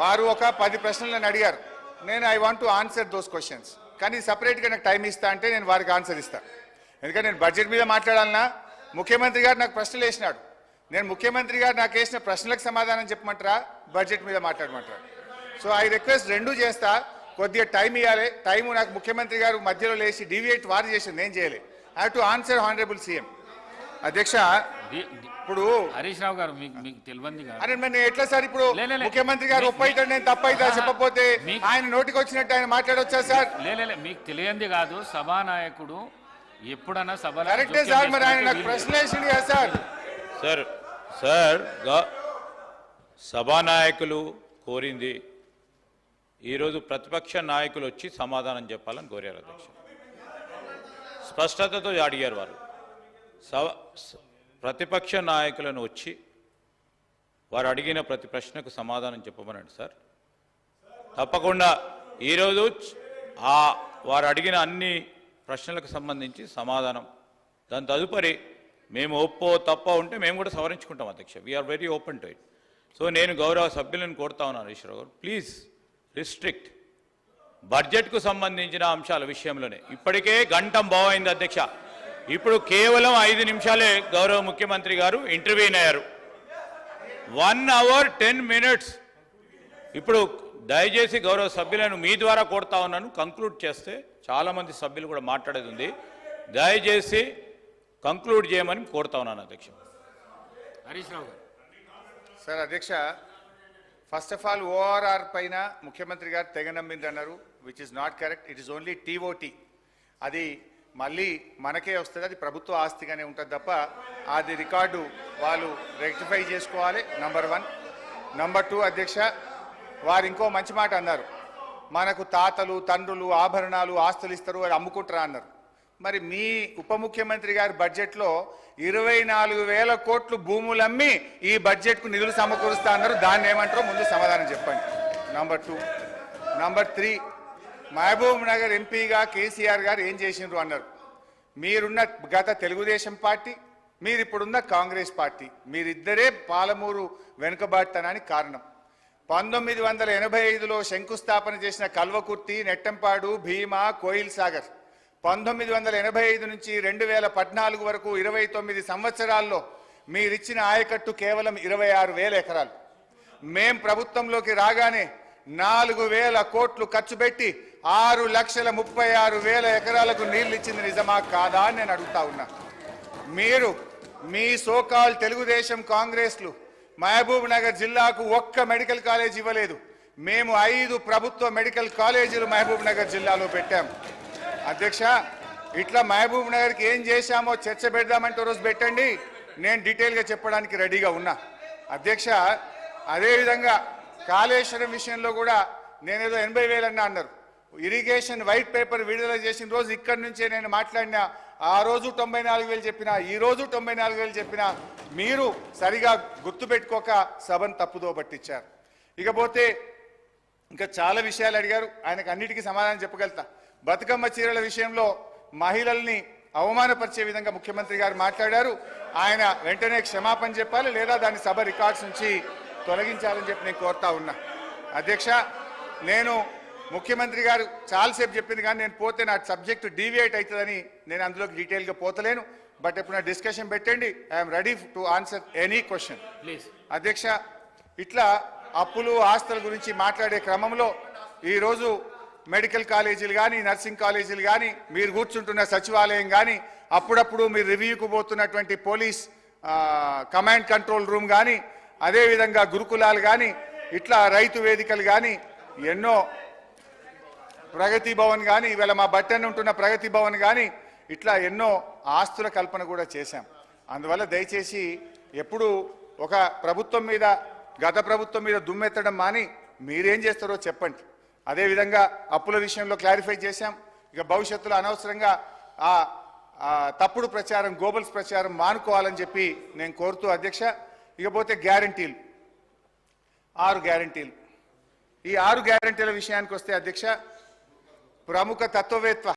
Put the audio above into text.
వారు ఒక పది ప్రశ్నలను అడిగారు. నేను I want to answer those questions కానీ సపరేట్గా నాకు టైం ఇస్తా అంటే నేను వారికి ఆన్సర్ ఇస్తాను ఎందుకంటే నేను బడ్జెట్ మీద మాట్లాడాలన్నా ముఖ్యమంత్రి గారు నాకు ప్రశ్నలు వేసినాడు. నేను ముఖ్యమంత్రి గారు నాకు వేసిన ప్రశ్నలకు సమాధానం చెప్పమంటారా? బడ్జెట్ మీద మాట్లాడమంటారా? సో ఐ రిక్వెస్ట్ రెండూ చేస్తా. కొద్దిగా టైం ఇవ్వాలి టైం నాకు ముఖ్యమంత్రి గారు మధ్యలో లేచి డివియేట్ వారు చేసింది. నేను చేయలే. I have to answer honourable CM అధ్యక్ష ఇప్పుడు హరీష్ రావు గారు మీకు మీకు తెలియంది కాదు. అరే మరి నేను ఎట్లా సార్ ఇప్పుడు. ముఖ్యమంత్రి గారు ఒప్పైతాడు నేను తప్పైతా. చెప్పకపోతే మీ- ఆయన నోటికి వచ్చినట్టు ఆయన మాట్లాడొచ్చా సార్? లే లే, లే, మీకు తెలియంది కాదు. సభానాయకుడు ఎప్పుడన్నా సభ కరెక్టే సార్ మరి ఆయన నాకు ప్రశ్న వేసిండు కదా సార్. సార్ సార్ సభానాయకులు కోరింది. ఈరోజు ప్రతిపక్ష నాయకులు వచ్చి సమాధానం చెప్పాలని కోరారు అధ్యక్ష స్పష్టతతో అడిగారు వారు. సభ ప్రతిపక్ష నాయకులను వచ్చి వారు అడిగిన ప్రతి ప్రశ్నకు సమాధానం చెప్పమనండి సార్. తప్పకుండా ఈరోజు ఆ వారు అడిగిన అన్ని ప్రశ్నలకు సంబంధించి సమాధానం. దాని తదుపరి మేము ఒప్పో తప్ప ఉంటే మేము కూడా సవరించుకుంటాం అధ్యక్ష. We're very open to it so నేను గౌరవ సభ్యులను కోరుతా ఉన్నాను ఈశ్వరరావు గారు. ప్లీజ్ రిస్ట్రిక్ట్ బడ్జెట్కు సంబంధించిన అంశాల విషయంలోనే. ఇప్పటికే గంటం బాగైంది అధ్యక్ష. ఇప్పుడు కేవలం ఐదు నిమిషాలే గౌరవ ముఖ్యమంత్రి గారు ఇంటర్వ్యూన్ అయ్యారు. వన్ అవర్ టెన్ మినిట్స్ ఇప్పుడు దయచేసి గౌరవ సభ్యులను మీ ద్వారా కోరుతా ఉన్నాను. కంక్లూడ్ చేస్తే చాలామంది సభ్యులు కూడా మాట్లాడేది ఉంది. దయచేసి కంక్లూడ్ చేయమని కోరుతా ఉన్నాను అధ్యక్ష. హరీష్ రావు గారు. సార్ అధ్యక్ష ఫస్ట్ ఆఫ్ ఆల్ ఓఆర్ఆర్ పైన ముఖ్యమంత్రి గారు తెగ నమ్మింది అన్నారు which is not correct it is only TOT అది మళ్ళీ మనకే వస్తుంది అది ప్రభుత్వ ఆస్తిగానే ఉంటుంది తప్ప అది రికార్డు వాళ్ళు రెక్టిఫై చేసుకోవాలి నంబర్ వన్ నంబర్ టూ అధ్యక్ష వారు ఇంకో మంచి మాట అన్నారు. మనకు తాతలు తండ్రులు ఆభరణాలు ఆస్తులు ఇస్తారు అది అమ్ముకుంటారా అన్నారు. మరి మీ ఉప ముఖ్యమంత్రి గారి బడ్జెట్లో ఇరవై నాలుగు వేల కోట్లు భూములు అమ్మి ఈ బడ్జెట్కు నిధులు సమకూరుస్తా అన్నారు. దాన్ని ఏమంటారో ముందు సమాధానం చెప్పండి. Number two number three Mahabubnagar ఎంపీగా కేసీఆర్ గారు ఏం చేసిండ్రు అన్నారు. మీరున్న గత తెలుగుదేశం పార్టీ మీరు ఇప్పుడున్న కాంగ్రెస్ పార్టీ. మీరిద్దరే పాలమూరు వెనుకబాటుతనానికి కారణం. పంతొమ్మిది వందల ఎనభై ఐదులో శంకుస్థాపన చేసిన కల్వకుర్తి నెట్టంపాడు భీమా కోయిల్ సాగర్. పంతొమ్మిది వందల ఎనభై ఐదు నుంచి రెండు వేల పద్నాలుగు వరకు ఇరవై తొమ్మిది సంవత్సరాల్లో మీరిచ్చిన ఆయకట్టు కేవలం ఇరవై ఆరు వేల ఎకరాలు. మేం ప్రభుత్వంలోకి రాగానే నాలుగు వేల కోట్లు ఖర్చు పెట్టి ఆరు లక్షల ముప్పై ఆరు వేల ఎకరాలకు నీళ్ళు ఇచ్చింది నిజమా కాదా అని నేను అడుగుతా ఉన్నా. మీరు మీ సోకాల్ తెలుగుదేశం కాంగ్రెస్లు మహబూబ్ నగర్ జిల్లాకు ఒక్క మెడికల్ కాలేజ్ ఇవ్వలేదు. మేము ఐదు ప్రభుత్వ మెడికల్ కాలేజీలు మహబూబ్ నగర్ జిల్లాలో పెట్టాం. అధ్యక్ష ఇట్లా మహబూబ్ నగర్కి ఏం చేశామో చర్చ పెడదామంటే రోజు పెట్టండి. నేను డీటెయిల్గా చెప్పడానికి రెడీగా ఉన్నా. అధ్యక్ష అదేవిధంగా కాళేశ్వరం విషయంలో కూడా నేనేదో ఎనభై వేలన్నా అన్నారు. ఇరిగేషన్ వైట్ పేపర్ విడుదల చేసిన రోజు ఇక్కడి నుంచే నేను మాట్లాడిన ఆ రోజు తొంభై నాలుగు వేలు చెప్పిన ఈ రోజు తొంభై నాలుగు వేలు చెప్పిన మీరు సరిగా గుర్తుపెట్టుకోక సభను తప్పుదో పట్టించారు. ఇకపోతే ఇంకా చాలా విషయాలు అడిగారు ఆయనకు అన్నిటికీ సమాధానం చెప్పగలుగుతా. బతుకమ్మ చీరల విషయంలో మహిళల్ని అవమానపరిచే విధంగా ముఖ్యమంత్రి గారు మాట్లాడారు. ఆయన వెంటనే క్షమాపణ చెప్పాలి లేదా దాని సభ రికార్డ్స్ నుంచి తొలగించాలని చెప్పి నేను కోరుతా ఉన్నా. అధ్యక్ష నేను ముఖ్యమంత్రి గారు చాలాసేపు చెప్పింది కానీ నేను పోతే నా సబ్జెక్టు డీవియేట్ అవుతుందని నేను అందులోకి డీటెయిల్గా పోతలేను. బట్ ఇప్పుడు నా డిస్కషన్ పెట్టండి. I'm ready to answer any question. Please. అధ్యక్ష ఇట్లా అప్పులు ఆస్తుల గురించి మాట్లాడే క్రమంలో ఈరోజు మెడికల్ కాలేజీలు కానీ నర్సింగ్ కాలేజీలు కానీ మీరు కూర్చుంటున్న సచివాలయం కానీ అప్పుడప్పుడు మీరు రివ్యూకు పోతున్నటువంటి పోలీస్ కమాండ్ కంట్రోల్ రూమ్ కానీ అదేవిధంగా గురుకులాలు కానీ ఇట్లా రైతు వేదికలు కానీ ఎన్నో ప్రగతి భవన్ కానీ ఇవాళ మా బట్టన్ ఉంటున్న ప్రగతి భవన్ కానీ ఇట్లా ఎన్నో ఆస్తుల కల్పన కూడా చేశాం. అందువల్ల దయచేసి ఎప్పుడు ఒక ప్రభుత్వం మీద గత ప్రభుత్వం మీద దుమ్మెత్తడం మాని మీరేం చేస్తారో చెప్పండి. అదేవిధంగా అప్పుల విషయంలో క్లారిఫై చేశాం. ఇక భవిష్యత్తులో అనవసరంగా ఆ ఆ తప్పుడు ప్రచారం గోబల్స్ ప్రచారం మానుకోవాలని చెప్పి నేను కోరుతూ అధ్యక్ష ఇకపోతే గ్యారంటీలు. ఆరు గ్యారంటీలు. ఈ ఆరు గ్యారంటీల విషయానికి వస్తే అధ్యక్ష ప్రముఖ తత్వవేత్త